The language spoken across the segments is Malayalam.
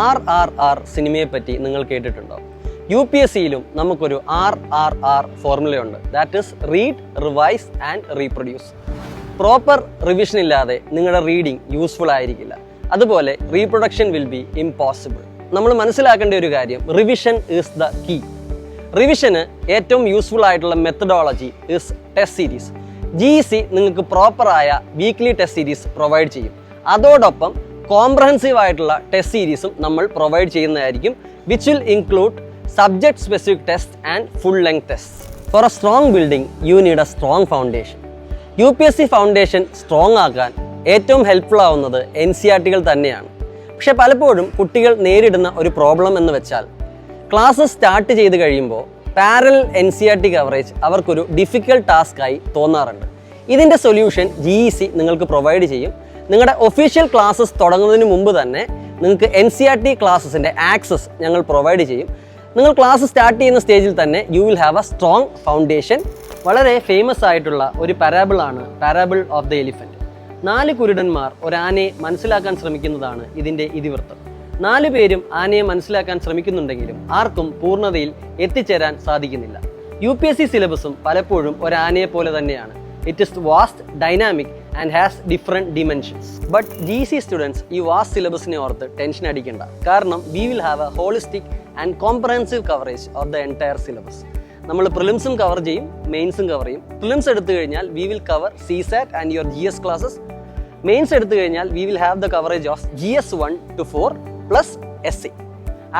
ആർ ആർ ആർ സിനിമയെ പറ്റി നിങ്ങൾ കേട്ടിട്ടുണ്ടോ? യു പി എസ് സിയിലും നമുക്കൊരു R R R ഫോർമുലയുണ്ട്. That is read revise and reproduce proper revision ഇല്ലാതെ നിങ്ങളുടെ റീഡിംഗ് യൂസ്ഫുൾ ആയിരിക്കില്ല. അതുപോലെ റീപ്രൊഡക്ഷൻ വിൽ ബി ഇംപോസിബിൾ നമ്മൾ മനസ്സിലാക്കേണ്ട ഒരു കാര്യം റിവിഷൻ ഈസ് ദ കീ റിവിഷന് ഏറ്റവും യൂസ്ഫുൾ ആയിട്ടുള്ള methodology is test series G C നിങ്ങൾക്ക് പ്രോപ്പറായ വീക്ക്ലി ടെസ്റ്റ് സീരീസ് പ്രൊവൈഡ് ചെയ്യും. അതോടൊപ്പം കോംപ്രഹെൻസീവ് ആയിട്ടുള്ള ടെസ്റ്റ് സീരീസും നമ്മൾ പ്രൊവൈഡ് ചെയ്യുന്നതായിരിക്കും which will include subject specific test and full length test for a strong building you need a strong foundation U P S C foundation strong ആക്കാൻ ഏറ്റവും ഹെൽപ്ഫുൾ ആവുന്നത് എൻ സി ആർ ടികൾ തന്നെയാണ്. പക്ഷേ പലപ്പോഴും കുട്ടികൾ നേരിടുന്ന ഒരു പ്രോബ്ലം എന്ന് വെച്ചാൽ ക്ലാസ് സ്റ്റാർട്ട് ചെയ്ത് കഴിയുമ്പോൾ parallel N C R T coverage അവർക്കൊരു ഡിഫിക്കൽട്ട് ടാസ്ക് ആയി തോന്നാറുണ്ട്. ഇതിന്റെ സൊല്യൂഷൻ ജി ഇ സി നിങ്ങൾക്ക് പ്രൊവൈഡ് ചെയ്യും. നിങ്ങളുടെ ഒഫീഷ്യൽ ക്ലാസ്സസ് തുടങ്ങുന്നതിന് മുമ്പ് തന്നെ നിങ്ങൾക്ക് എൻ സി ആർ ടി ക്ലാസ്സസിന്റെ ആക്സസ് ഞങ്ങൾ പ്രൊവൈഡ് ചെയ്യും. നിങ്ങൾ ക്ലാസ് സ്റ്റാർട്ട് ചെയ്യുന്ന സ്റ്റേജിൽ തന്നെ you will have a strong foundation വളരെ ഫേമസ് ആയിട്ടുള്ള ഒരു പാരാബിളാണ് പാരാബിൾ ഓഫ് ദ എലിഫന്റ് നാല് കുരുടന്മാർ ഒരാനയെ മനസ്സിലാക്കാൻ ശ്രമിക്കുന്നതാണ് ഇതിന്റെ ഇതിവൃത്തം. നാല് പേരും ആനയെ മനസ്സിലാക്കാൻ ശ്രമിക്കുന്നുണ്ടെങ്കിലും ആർക്കും പൂർണതയിൽ എത്തിച്ചേരാൻ സാധിക്കുന്നില്ല. യു പി എസ് സി സിലബസും പലപ്പോഴും ഒരാനയെ പോലെ തന്നെയാണ്. It is vast dynamic and has different dimensions but G C students ഈ വാസ്റ്റ് സിലബസിനെ ഓർത്ത് ടെൻഷൻ അടിക്കേണ്ട. കാരണം we will have a holistic and comprehensive coverage of the entire syllabus നമ്മൾ പ്രിലിംസും കവർ ചെയ്യും മെയിൻസും കവർ ചെയ്യും. പ്രിലിംസ് എടുത്തു കഴിഞ്ഞാൽ we will cover C SAT and your G S classes mains എടുത്തു കഴിഞ്ഞാൽ we will have the coverage of G S one two four plus S C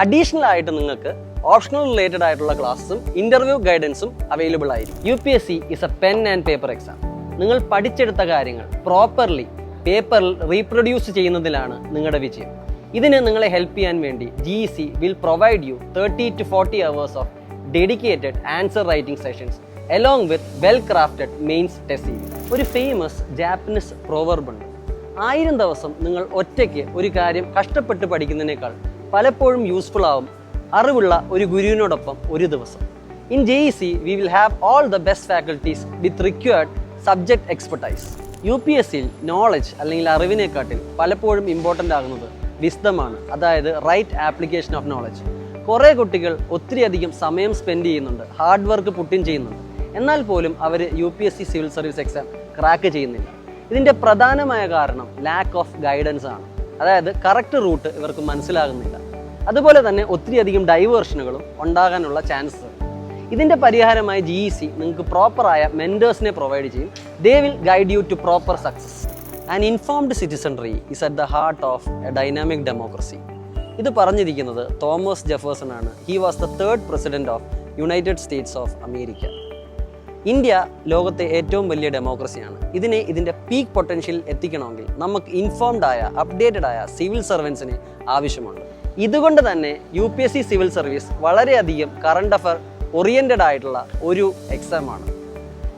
additional ആയിട്ട് നിങ്ങൾക്ക് ഓപ്ഷണൽ റിലേറ്റഡ് ആയിട്ടുള്ള ക്ലാസ്സും ഇന്റർവ്യൂ ഗൈഡൻസും അവൈലബിൾ ആയിരിക്കും. U P S C is a pen and paper exam നിങ്ങൾ പഠിച്ചെടുത്ത കാര്യങ്ങൾ പ്രോപ്പർലി പേപ്പറിൽ റീപ്രൊഡ്യൂസ് ചെയ്യുന്നതിലാണ് നിങ്ങളുടെ വിജയം. ഇതിന് നിങ്ങളെ ഹെൽപ്പ് ചെയ്യാൻ വേണ്ടി G C will provide you thirty to forty hours of dedicated answer writing sessions along with well crafted mains test ഒരു ഫേമസ് ജാപ്പനീസ് പ്രോവർബ് ഉണ്ട്. ആയിരം ദിവസം നിങ്ങൾ ഒറ്റയ്ക്ക് ഒരു കാര്യം കഷ്ടപ്പെട്ട് പഠിക്കുന്നതിനേക്കാൾ പലപ്പോഴും യൂസ്ഫുൾ ആവും അറിവുള്ള ഒരു ഗുരുവിനോടൊപ്പം ഒരു ദിവസം. In J E C we will have all the best faculties with required subject expertise U P S സിയിൽ നോളജ് അല്ലെങ്കിൽ അറിവിനെക്കാട്ടിൽ പലപ്പോഴും ഇമ്പോർട്ടന്റ് ആകുന്നത് വിസ്തമാണ് അതായത് റൈറ്റ് ആപ്ലിക്കേഷൻ ഓഫ് നോളജ് കുറേ കുട്ടികൾ ഒത്തിരിയധികം സമയം സ്പെൻഡ് ചെയ്യുന്നുണ്ട് ഹാർഡ് വർക്ക് പുട്ടിൻ ചെയ്യുന്നുണ്ട്. എന്നാൽ പോലും അവർ U P S C civil service exam crack ചെയ്യുന്നില്ല. ഇതിന്റെ പ്രധാനമായ കാരണം ലാക്ക് ഓഫ് ഗൈഡൻസ് ആണ്. അതായത് കറക്റ്റ് റൂട്ട് ഇവർക്ക് മനസ്സിലാകുന്നില്ല. അതുപോലെ തന്നെ ഒത്തിരിയധികം ഡൈവേർഷനുകളും ഉണ്ടാകാനുള്ള ചാൻസസ് ഇതിന്റെ പരിഹാരമായി ജി ഇ സി നിങ്ങൾക്ക് പ്രോപ്പറായ മെന്റേഴ്സിനെ പ്രൊവൈഡ് ചെയ്യും. They will guide you to proper success and informed citizenry is at the heart of a dynamic democracy ഇത് പറഞ്ഞിരിക്കുന്നത് തോമസ് ജെഫേഴ്സൺ ആണ്. He was the third president of United States of America India ലോകത്തെ ഏറ്റവും വലിയ ഡെമോക്രസിയാണ് ഇതിനെ ഇതിന്റെ പീക്ക് പൊട്ടൻഷ്യൽ എത്തിക്കണമെങ്കിൽ നമുക്ക് ഇൻഫോംഡ് ആയ അപ്ഡേറ്റഡ് ആയ സിവിൽ സർവൻസിനെ ആവശ്യമുണ്ട് ഇതുകൊണ്ട് തന്നെ U P S C civil service വളരെയധികം കറണ്ട് അഫയർ ഓറിയന്റഡ് ആയിട്ടുള്ള ഒരു എക്സാമാണ്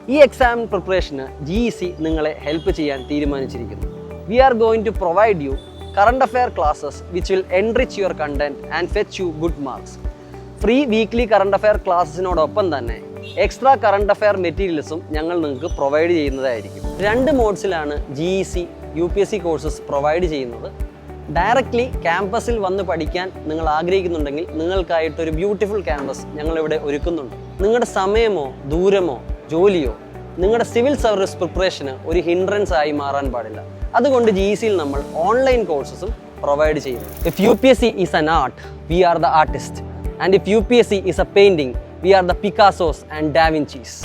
ഈ എക്സാം പ്രിപ്പറേഷന് ജി ഇ സി നിങ്ങളെ ഹെൽപ്പ് ചെയ്യാൻ തീരുമാനിച്ചിരിക്കുന്നു. We are going to provide you current affair classes which will enrich your content and fetch you good marks free weekly current affair ക്ലാസ്സിനോടൊപ്പം തന്നെ എക്സ്ട്രാ കറണ്ട് അഫയർ മെറ്റീരിയൽസും ഞങ്ങൾ നിങ്ങൾക്ക് പ്രൊവൈഡ് ചെയ്യുന്നതായിരിക്കും. രണ്ട് മോഡ്സിലാണ് G E C U P S C courses provide ചെയ്യുന്നത്. ഡയറക്റ്റ്ലി ക്യാമ്പസിൽ വന്ന് പഠിക്കാൻ നിങ്ങൾ ആഗ്രഹിക്കുന്നുണ്ടെങ്കിൽ നിങ്ങൾക്കായിട്ട് ഒരു ബ്യൂട്ടിഫുൾ ക്യാമ്പസ് ഞങ്ങളിവിടെ ഒരുക്കുന്നുണ്ട്. നിങ്ങളുടെ സമയമോ ദൂരമോ ജോലിയോ നിങ്ങളുടെ സിവിൽ സർവീസ് പ്രിപ്പറേഷന് ഒരു ഹിൻഡ്രൻസ് ആയി മാറാൻ പാടില്ല. അതുകൊണ്ട് ജി സിയിൽ നമ്മൾ ഓൺലൈൻ കോഴ്സസും പ്രൊവൈഡ് ചെയ്യുന്നു. If U P S C is an art we are the artist and if U P S C is a painting we are the Picassos and Da Vincis